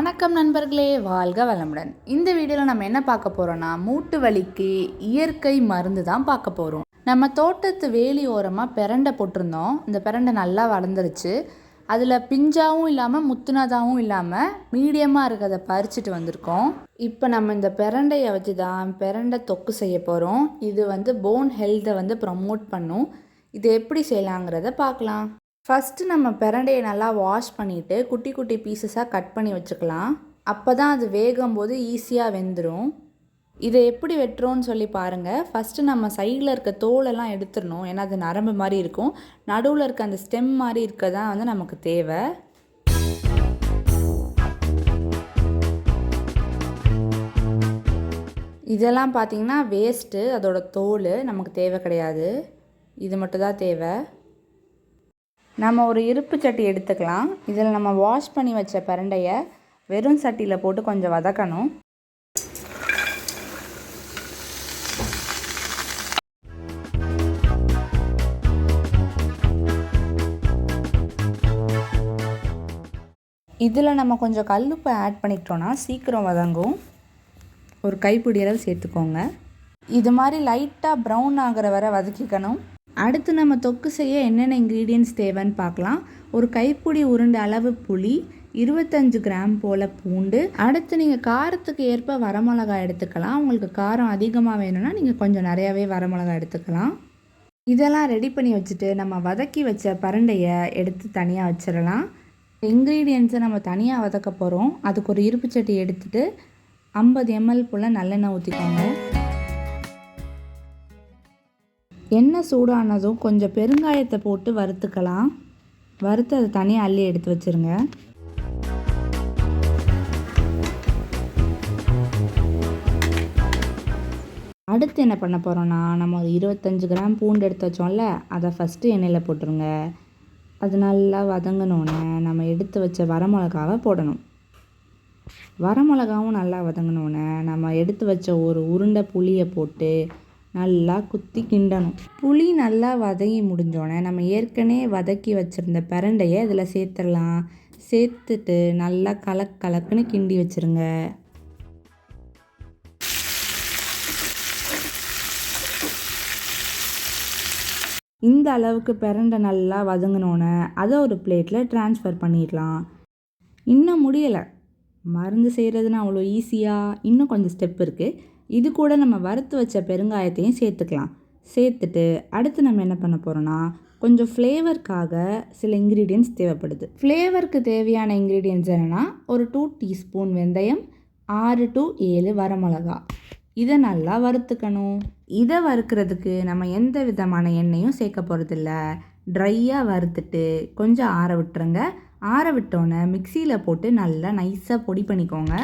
வணக்கம் நண்பர்களே வாழ்க வளமுடன். இந்த வீடியோவில் நம்ம என்ன பார்க்க போகிறோன்னா மூட்டு வலிக்கு இயற்கை மருந்து தான் பார்க்க போகிறோம் நம்ம தோட்டத்து வேலி ஓரமாக பிரண்டை போட்டிருந்தோம். இந்த பிரண்டை நல்லா வளர்ந்துருச்சு. அதில் பிஞ்சாவும் இல்லாமல் முத்துனதாகவும் இல்லாமல் மீடியமாக இருக்கிறத பறிச்சுட்டு வந்திருக்கோம். இப்போ நம்ம இந்த பிரண்டையை வச்சு தான் பெரண்டை தொக்கு செய்ய போகிறோம் இது வந்து போன் ஹெல்த்தை வந்து ப்ரமோட் பண்ணும். இது எப்படி செய்யலாங்கிறத பார்க்கலாம். ஃபஸ்ட்டு நம்ம பிரண்டையை நல்லா வாஷ் பண்ணிவிட்டு குட்டி குட்டி பீசஸாக கட் பண்ணி வச்சுக்கலாம். அப்போ தான் அது வேகும் போது ஈஸியாக வெந்துடும் இதை எப்படி வெட்டுறோன்னு சொல்லி பாருங்கள் ஃபஸ்ட்டு நம்ம சைடில் இருக்க தோலெல்லாம் எடுத்துடணும். ஏன்னா அது நரம்பு மாதிரி இருக்கும். நடுவில் இருக்க அந்த ஸ்டெம் மாதிரி இருக்க தான் வந்து நமக்கு தேவை. இதெல்லாம் பார்த்தீங்கன்னா வேஸ்ட்டு அதோட தோல் நமக்கு தேவை கிடையாது. இது மட்டும் தான் தேவை. நம்ம ஒரு இருப்பு சட்டி எடுத்துக்கலாம். இதில் நம்ம வாஷ் பண்ணி வச்ச பிரண்டையை வெறும் சட்டியில் போட்டு கொஞ்சம் வதக்கணும். இதில் நம்ம கொஞ்சம் கல்லுப்பை ஆட் பண்ணிக்கிட்டோன்னா சீக்கிரம் வதங்கும். ஒரு கைப்பிடி அளவு சேர்த்துக்கோங்க. இது மாதிரி லைட்டாக ப்ரௌன் ஆகிற வரை வதக்கிக்கணும். அடுத்து நம்ம தொக்கு செய்ய என்னென்ன இன்க்ரீடியன்ஸ் தேவைன்னு பார்க்கலாம். ஒரு கைப்பிடி உருண்டை அளவு புளி இருபத்தஞ்சு கிராம் போல் பூண்டு. அடுத்து நீங்கள் காரத்துக்கு ஏற்ப வரமிளகாய் எடுத்துக்கலாம். உங்களுக்கு காரம் அதிகமாக வேணும்னா நீங்கள் கொஞ்சம் நிறையாவே வரமிளகாய் எடுத்துக்கலாம். இதெல்லாம் ரெடி பண்ணி வச்சுட்டு நம்ம வதக்கி வச்ச பரண்டையை எடுத்து தனியாக வச்சிடலாம். இன்க்ரீடியன்ஸை நம்ம தனியாக வதக்க போகிறோம் அதுக்கு ஒரு இருப்பு சட்டி எடுத்துகிட்டு ஐம்பது எம்எல் போல் நல்லெண்ணெய் ஊற்றிக்கோங்க எண்ணெய் சூடானதும் கொஞ்சம் பெருங்காயத்தை போட்டு வறுத்துக்கலாம். வறுத்து அதை தனியாக அள்ளி எடுத்து வச்சுருங்க. அடுத்து என்ன பண்ண போகிறோன்னா நம்ம ஒரு இருபத்தஞ்சி கிராம் பூண்டு எடுத்து வச்சோம்ல அதை ஃபஸ்ட்டு எண்ணெயில் போட்டுருங்க. அது நல்லா வதங்கினோன்னே நம்ம எடுத்து வச்ச வரமிளகாவை போடணும். வரமிளகாவும் நல்லா வதங்கினோன்னே நம்ம எடுத்து வச்ச ஒரு உருண்டை புளியை போட்டு நல்லா குத்தி கிண்டணும். புளி நல்லா வதங்கி முடிஞ்சோடனே நம்ம ஏற்கனவே வதக்கி வச்சுருந்த பிரண்டையை இதில் சேர்த்துடலாம். சேர்த்துட்டு நல்லா கலக் கலக்குன்னு கிண்டி வச்சுருங்க. இந்த அளவுக்கு பிரண்டை நல்லா வதங்கினோன்னே அதை ஒரு பிளேட்டில் ட்ரான்ஸ்ஃபர் பண்ணிடலாம். இன்னும் முடியலை. மருந்து செய்கிறதுனா அவ்வளோ ஈஸியாக இன்னும் கொஞ்சம் ஸ்டெப் இருக்குது இது கூட நம்ம வறுத்து வச்ச பெருங்காயத்தையும் சேர்த்துக்கலாம். சேர்த்துட்டு அடுத்து நம்ம என்ன பண்ண போகிறோன்னா கொஞ்சம் ஃப்ளேவருக்காக சில இன்க்ரீடியன்ஸ் தேவைப்படுது. ஃப்ளேவருக்கு தேவையான இன்க்ரீடியன்ஸ் என்னென்னா ஒரு டூ டீஸ்பூன் வெந்தயம் ஆறு டு ஏழு வரமிளகா. இதை நல்லா வறுத்துக்கணும். இதை வறுக்கிறதுக்கு நம்ம எந்த விதமான எண்ணெயும் சேர்க்க போகிறதில்ல ட்ரையாக வறுத்துட்டு கொஞ்சம் ஆற விட்டுருங்க. ஆற விட்டோன்னே மிக்சியில் போட்டு நல்லா நைஸாக பொடி பண்ணிக்கோங்க.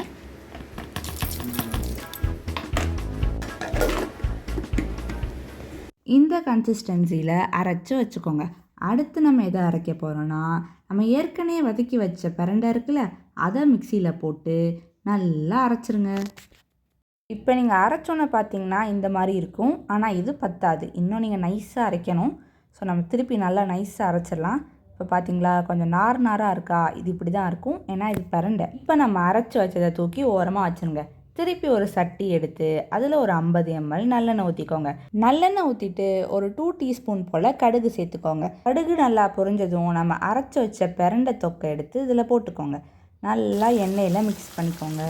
இந்த கன்சிஸ்டன்சியில் அரைச்சி வச்சுக்கோங்க. அடுத்து நம்ம எதை அரைக்க போகிறோன்னா நம்ம ஏற்கனவே வதக்கி வச்ச பிரண்டை இருக்குல்ல அதை மிக்சியில் போட்டு நல்லா அரைச்சிருங்க. இப்போ நீங்கள் அரைச்சோன்னு பார்த்தீங்கன்னா இந்த மாதிரி இருக்கும். ஆனால் இது பத்தாது. இன்னும் நீங்கள் நைஸாக அரைக்கணும். ஸோ நம்ம திருப்பி நல்லா நைஸாக அரைச்சிடலாம். இப்போ பார்த்தீங்களா கொஞ்சம் நார் நாராக இருக்கா? இது இப்படி தான் இருக்கும். ஏன்னா இது பிரண்டை. இப்போ நம்ம அரைச்சி வச்சதை தூக்கி ஓரமாக வச்சுருங்க. திருப்பி ஒரு சட்டி எடுத்து அதில் ஒரு ஐம்பது எம்எல் நல்லெண்ணெய் ஊற்றிக்கோங்க நல்லெண்ணெய் ஊற்றிட்டு ஒரு டூ டீஸ்பூன் போல் கடுகு சேர்த்துக்கோங்க. கடுகு நல்லா பொரிஞ்சதும் நம்ம அரைச்சி வச்ச பிரண்டை தொக்கை எடுத்து இதில் போட்டுக்கோங்க. நல்லா எண்ணெயில் மிக்ஸ் பண்ணிக்கோங்க.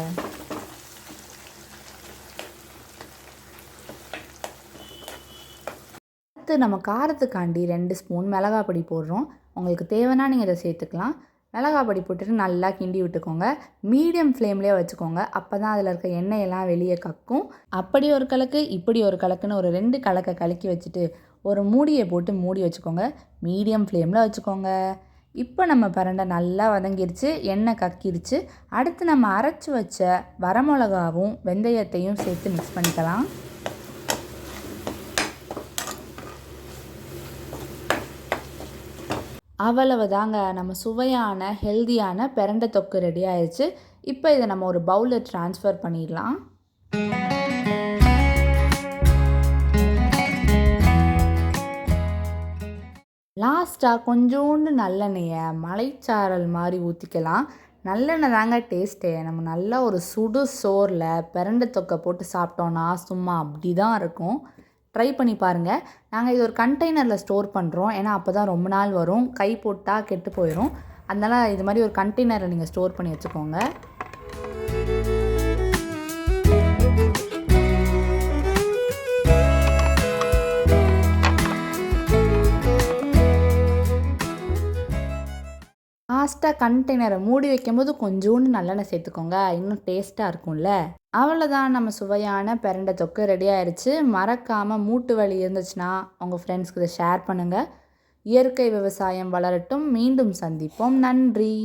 அடுத்து நம்ம காரத்துக்காண்டி ரெண்டு ஸ்பூன் மிளகாப்பொடி போடுறோம். உங்களுக்கு தேவைன்னா நீங்கள் இதை சேர்த்துக்கலாம். மிளகாய் பொடி போட்டுட்டு நல்லா கிண்டி விட்டுக்கோங்க. மீடியம் ஃப்ளேம்லேயே வச்சுக்கோங்க. அப்போ தான் அதில் இருக்க எண்ணெயெல்லாம் வெளியே கக்கும். அப்படி ஒரு கலக்கு இப்படி ஒரு கலக்குன்னு ஒரு ரெண்டு கலக்கை கலக்கி வச்சுட்டு ஒரு மூடியை போட்டு மூடி வச்சுக்கோங்க. மீடியம் ஃப்ளேமில் வச்சுக்கோங்க. இப்போ நம்ம பரண்டை நல்லா வதங்கிருச்சு எண்ணெய் கக்கிருச்சு. அடுத்து நம்ம அரைச்சி வச்ச வரமிளகாவும் வெந்தயத்தையும் சேர்த்து மிக்ஸ் பண்ணிக்கலாம். அவ்வளவு தாங்க நம்ம சுவையான ஹெல்தியான பிரண்டை தொக்கு ரெடி ஆயிடுச்சு இப்போ இதை நம்ம ஒரு பவுலில் ட்ரான்ஸ்ஃபர் பண்ணிடலாம். லாஸ்ட்டாக கொஞ்சோண்டு நல்லெண்ணெயை மலைச்சாரல் மாதிரி ஊற்றிக்கலாம் நல்லெண்ணெய் தாங்க டேஸ்ட்டே நம்ம நல்லா ஒரு சுடு சோறில் பிரண்டை தொக்கை போட்டு சாப்பிட்டோன்னா சும்மா அப்படி தான் இருக்கும். ட்ரை பண்ணி பாருங்கள் நாங்கள் இது ஒரு கண்டெய்னரில் ஸ்டோர் பண்ணுறோம் ஏன்னா அப்போ தான் ரொம்ப நாள் வரும். கை போட்டால் கெட்டு போயிடும் அதனால் இது மாதிரி ஒரு கண்டெய்னரில் நீங்கள் ஸ்டோர் பண்ணி வச்சுக்கோங்க. லாஸ்ட்டாக கண்டெய்னரை மூடி வைக்கும்போது கொஞ்சோண்டு நல்லெண்ணெய் சேர்த்துக்கோங்க. இன்னும் டேஸ்ட்டாக இருக்கும்ல. அவ்வளோதான் நம்ம சுவையான பிரண்டை தொக்கு ரெடி ஆயிடுச்சு மறக்காமல் மூட்டு வலி இருந்துச்சுன்னா உங்கள் ஃப்ரெண்ட்ஸ்க்கு இதை ஷேர் பண்ணுங்கள் இயற்கை விவசாயம் வளரட்டும். மீண்டும் சந்திப்போம். நன்றி.